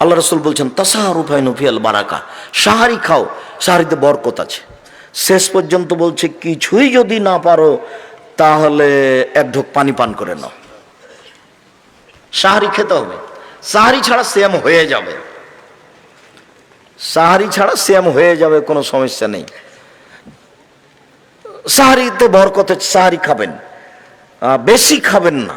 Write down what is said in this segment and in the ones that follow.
আল্লাহ রসুল বলছেন তাসাহার নফিয়াল বারাকা। সাহারি খাও, সাহারিতে বরকত আছে। শেষ পর্যন্ত বলছে, কিছুই যদি না পারো, তাহলে এক ঢোক পানি পান করে নাও। সাহারি খেতে হবে। সাহারি ছাড়া শ্যাম হয়ে যাবে। সাহারি ছাড়া শ্যাম হয়ে যাবে, কোনো সমস্যা নেই। সাহারিতে বরকতে সাহারি খাবেন। বেশি খাবেন না।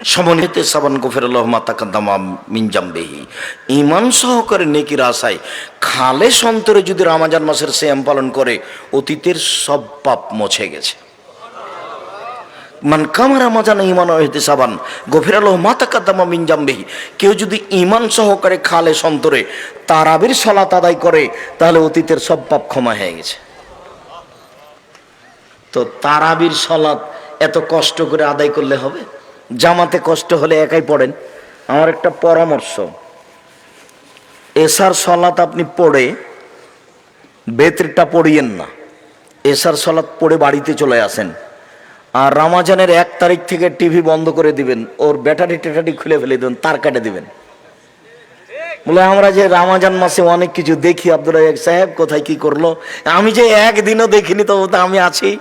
সমন্বিতে সাবান গফিরুল্লাহ মাতাকাদ্দামা মিনজাম্বেহি ইমান সহকারে নেকির আশায় খালে সন্তরে যদি রামাজান মাসের শ্যাম পালন করে, অতীতের সব পাপ মুছে গেছে। মান কামারা মাজানা ইমান হইতে সাবান গফিরাল মাতাকাদ্দামা মিনজাম্বেহি কেউ যদি ইমান সহকারে খালে সন্তরে তারাবির সলাত আদায় করে, তাহলে অতীতের সব পাপ ক্ষমা হয়ে গেছে। তো তারাবির সলাত এত কষ্ট করে আদায় করলে হবে? জামাতে কষ্ট হলে একাই পড়েন। আমার একটা পরামর্শ। এসার সলাত আপনি পড়ে, বেতরটা পড়িয়েন না। এসার সলাত পড়ে বাড়িতে চলে আসেন। আর রামাজানের এক তারিখ থেকে টিভি বন্ধ করে দিবেন, ওর ব্যাটারি টেটারি খুলে ফেলে দেবেন, তার কাটে দিবেন। বলে, আমরা যে রামাজান মাসে অনেক কিছু দেখি, আব্দুল সাহেব, কোথায় কি করল? আমি যে একদিনও দেখিনি তো তো আমি আছি।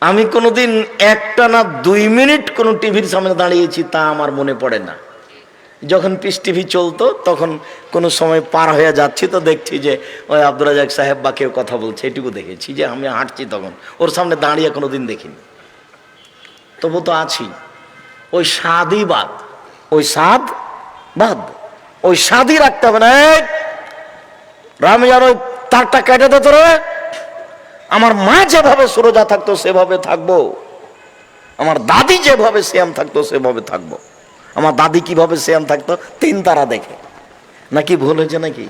আমি কোনোদিন একটা না দুই মিনিট কোনো টিভির সামনে দাঁড়িয়েছি, তা আমার মনে পড়ে না। যখন পিস টিভি চলতো, তখন কোনো সময় পার হয়ে যাচ্ছি, তো দেখছি যে ওই আব্দুল রাজাক সাহেব বা কেউ কথা বলছে, এটুকু দেখেছি যে আমি হাঁটছি তখন। ওর সামনে দাঁড়িয়ে কোনো দিন দেখিনি। তবু তো আছি। ওই স্বাদই বাদ। ওই স্বাদ বাদ। ওই স্বাদই রাখতে হবে না রামজান ওই তারটা কেটে দে তোরে। আমার মা যেভাবে সুরজা থাকতো, সেভাবে থাকব। আমার দাদি যেভাবে শ্যাম থাকতো, সেভাবে থাকব। আমার দাদি কীভাবে শ্যাম থাকতো, তিন তারা দেখে। নাকি ভুল হয়েছে নাকি?